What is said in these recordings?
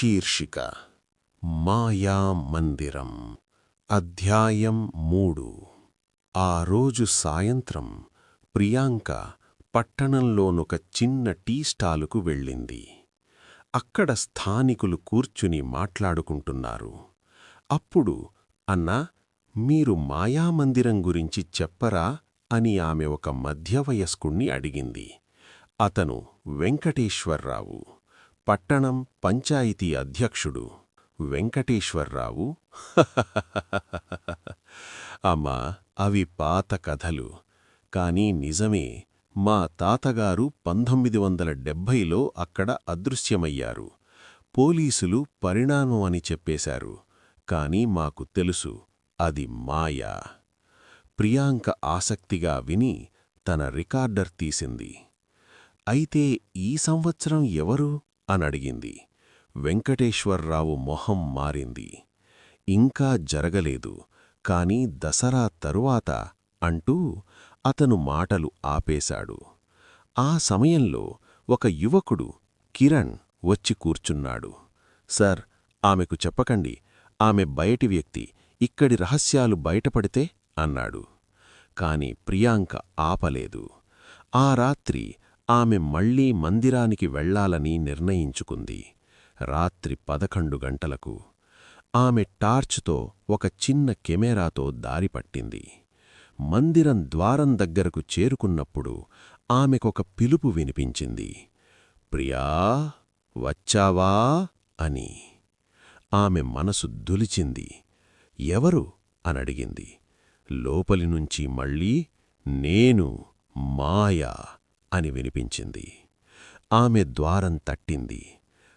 శీర్షిక మాయా మందిరం అధ్యాయం మూడు. ఆ రోజు సాయంత్రం ప్రియాంక పట్టణంలోనొక చిన్న టీ స్టాలుకు వెళ్ళింది. అక్కడ స్థానికులు కూర్చుని మాట్లాడుకుంటున్నారు. అప్పుడు అన్నా మీరు మాయామందిరం గురించి చెప్పరా? అని ఆమె ఒక మధ్యవయస్కుణ్ణి అడిగింది. అతను వెంకటేశ్వర్రావు. పట్టణం పంచాయతీ అధ్యక్షుడు వెంకటేశ్వర్రావు. అమ్మా అవి పాత కథలు. కాని నిజమే మా తాతగారు పంతొమ్మిది వందల డెబ్భైలో అక్కడ అదృశ్యమయ్యారు. పోలీసులు పరిణామం అని చెప్పేశారు. కాని మాకు తెలుసు అది మాయా. ప్రియాంక ఆసక్తిగా విని తన రికార్డర్ తీసింది. అయితే ఈ సంవత్సరం ఎవరు? అనడిగింది. వెంకటేశ్వర్రావు మొహం మారింది. ఇంకా జరగలేదు. కాని దసరా తరువాత అంటూ అతను మాటలు ఆపేశాడు. ఆ సమయంలో ఒక యువకుడు కిరణ్ వచ్చి కూర్చున్నాడు. సార్ ఆమెకు చెప్పకండి. ఆమె బయటి వ్యక్తి. ఇక్కడి రహస్యాలు బయటపడితే అన్నాడు. కాని ప్రియాంక ఆపలేదు. ఆ రాత్రి ఆమె మళ్ళీ మందిరానికి వెళ్ళాలని నిర్ణయించుకుంది. రాత్రి పదకొండు గంటలకు ఆమె టార్చ్తో ఒక చిన్న కెమెరాతో దారిపట్టింది మందిరం ద్వారం దగ్గరకు చేరుకున్నప్పుడు ఆమెకొక పిలుపు వినిపించింది. ప్రియా వచ్చావా? అని. ఆమె మనసు దులిచింది. ఎవరు? అనడిగింది లోపలి నుంచి మళ్ళీ నేను మాయా. అని వినిపించింది. ఆమె ద్వారం తట్టింది.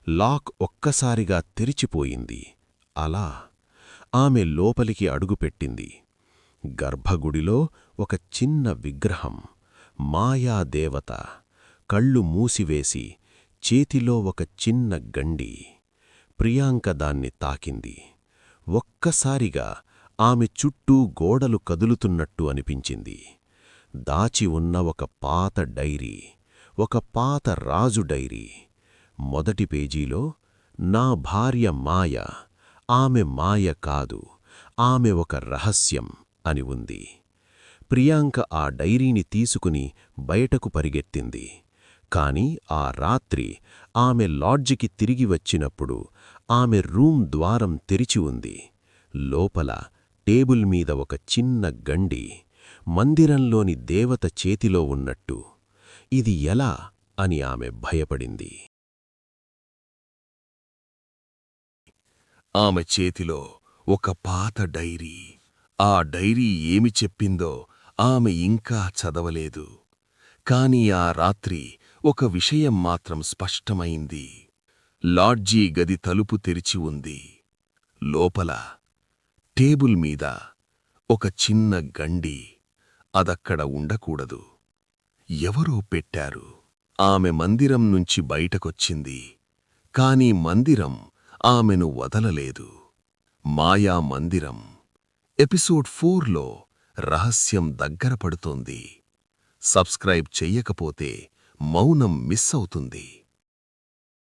లాక్ ఒక్కసారిగా తెరిచిపోయింది. అలా ఆమె లోపలికి అడుగుపెట్టింది గర్భగుడిలో ఒక చిన్న విగ్రహం మాయాదేవత కళ్ళు మూసివేసి చేతిలో ఒక చిన్న గండి. ప్రియాంక దాన్ని తాకింది. ఒక్కసారిగా ఆమె చుట్టూ గోడలు కదులుతున్నట్టు అనిపించింది. దాచి ఉన్న ఒక పాత డైరీ ఒక పాత రాజు డైరీ. మొదటి పేజీలో నా భార్య మాయ ఆమె మాయ కాదు ఆమె ఒక రహస్యం అని ఉంది. ప్రియాంక ఆ డైరీని తీసుకుని బయటకు పరిగెత్తింది. కాని ఆ రాత్రి ఆమె లాడ్జికి తిరిగి వచ్చినప్పుడు ఆమె రూమ్ ద్వారం తెరిచి ఉంది. లోపల టేబుల్ మీద ఒక చిన్న గండి మందిరంలోని దేవత చేతిలో ఉన్నట్టు. ఇది ఎలా? అని ఆమె భయపడింది. ఆమె చేతిలో ఒక పాత డైరీ. ఆ డైరీ ఏమి చెప్పిందో ఆమె ఇంకా చదవలేదు. కాని ఆ రాత్రి ఒక విషయం మాత్రం స్పష్టమైంది. లాడ్జీ గది తలుపు తెరిచి ఉంది. లోపల టేబుల్ మీద ఒక చిన్న గండి. అదక్కడ ఉండకూడదు. ఎవరో పెట్టారు. ఆమె మందిరం నుంచి బయటకొచ్చింది. కాని మందిరం ఆమెను వదలలేదు. మాయా మందిరం. ఎపిసోడ్ ఫోర్లో రహస్యం దగ్గర పడుతోంది. సబ్స్క్రైబ్ చెయ్యకపోతే మౌనం మిస్ అవుతుంది.